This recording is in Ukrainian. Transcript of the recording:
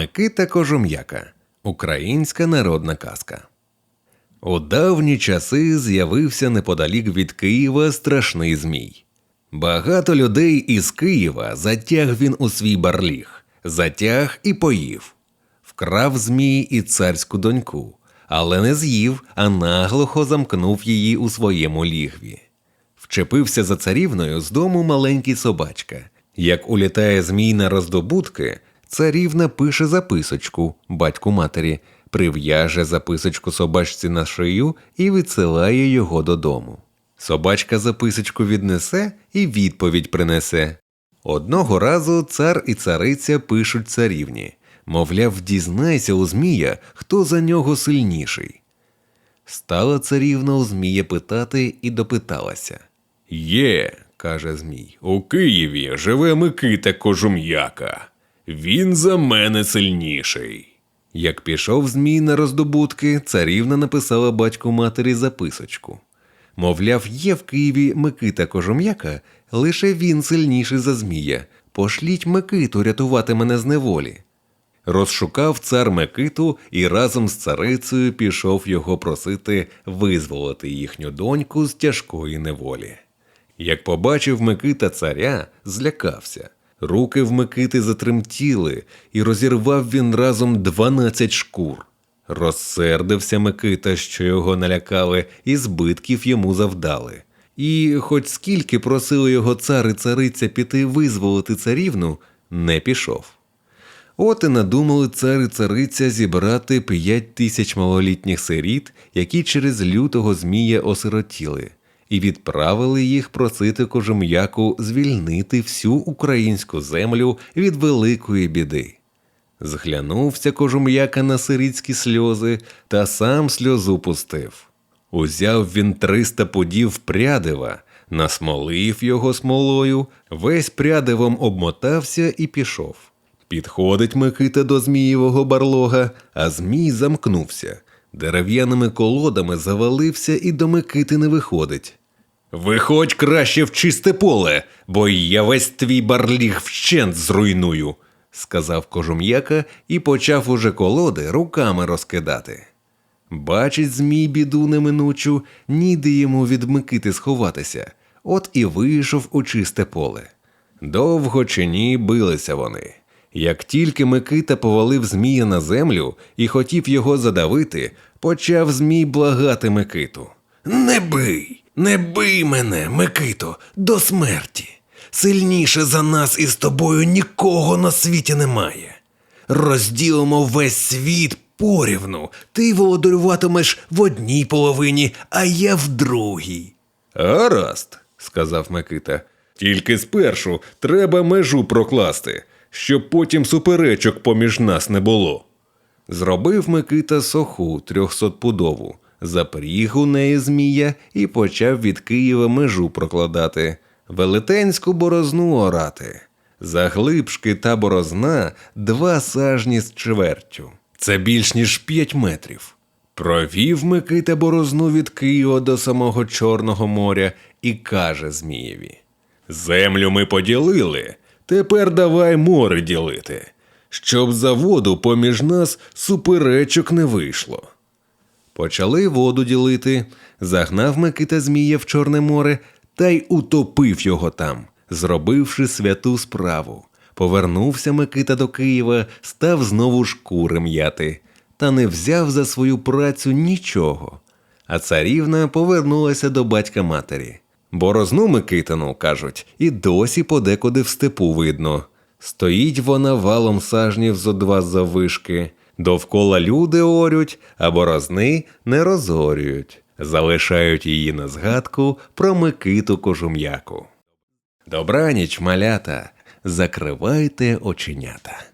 Микита Кожум'яка Українська народна казка. У давні часи з'явився неподалік від Києва страшний змій. Багато людей із Києва затяг він у свій барліг, затяг і поїв. Вкрав змій і царську доньку, але не з'їв, а наглухо замкнув її у своєму лігві. Вчепився за царівною з дому маленький собачка. Як улітає змій на роздобутки, царівна пише записочку батьку матері, прив'яже записочку собачці на шию і відсилає його додому. Собачка записочку віднесе і відповідь принесе. Одного разу цар і цариця пишуть царівні, мовляв, дізнайся у Змія, хто за нього сильніший. Стала царівна у Змія питати і допиталася. Є, каже Змій, у Києві живе Микита Кожум'яка. Він за мене сильніший. Як пішов Змій на роздобутки, царівна написала батьку матері записочку. Мовляв, є в Києві Микита Кожум'яка, лише він сильніший за Змія. Пошліть Микиту рятувати мене з неволі. Розшукав цар Микиту і разом з царицею пішов його просити визволити їхню доньку з тяжкої неволі. Як побачив Микита царя, злякався. Руки в Микити затремтіли, і розірвав він разом дванадцять шкур. Розсердився Микита, що його налякали, і збитків йому завдали. І, хоч скільки просили його цар і цариця піти визволити царівну, не пішов. От і надумали цар і цариця зібрати п'ять тисяч малолітніх сиріт, які через лютого змія осиротіли, і відправили їх просити кожум'яку звільнити всю українську землю від великої біди. Зглянувся кожум'яка на сирітські сльози та сам сльозу пустив. Узяв він триста пудів прядива, насмолив його смолою, весь прядивом обмотався і пішов. Підходить Микита до Змієвого барлога, а Змій замкнувся. Дерев'яними колодами завалився і до Микити не виходить. Виходь краще в чисте поле, бо я весь твій барліг вщент зруйную, сказав кожум'яка і почав уже колоди руками розкидати. Бачить Змій біду неминучу, ніде йому від Микити сховатися, от і вийшов у чисте поле. Довго чи ні билися вони. Як тільки Микита повалив Змія на землю і хотів його задавити, почав Змій благати Микиту. Не бий, не бий мене, Микито, до смерті. Сильніше за нас із тобою нікого на світі немає. Розділимо весь світ порівну. Ти володарюватимеш в одній половині, а я в другій. Гаразд, сказав Микита. Тільки спершу треба межу прокласти, щоб потім суперечок поміж нас не було. Зробив Микита соху трьохсотпудову, запріг у неї змія і почав від Києва межу прокладати, велетенську борозну орати. Заглибшки та борозна два сажні з чвертю. Це більш ніж п'ять метрів. Провів Микита борозну від Києва до самого Чорного моря і каже Змієві: Землю ми поділили, тепер давай море ділити, щоб за воду поміж нас суперечок не вийшло. Почали воду ділити, загнав Микита Змія в Чорне море та й утопив його там, зробивши святу справу. Повернувся Микита до Києва, став знову шкури м'яти, та не взяв за свою працю нічого. А царівна повернулася до батька матері. Борозну Микитину, кажуть, і досі подекуди в степу видно. Стоїть вона валом сажнів зо два завишки, довкола люди орють, а борозни не розорюють, залишають її на згадку про Микиту Кожум'яку. Добраніч, малята, закривайте оченята.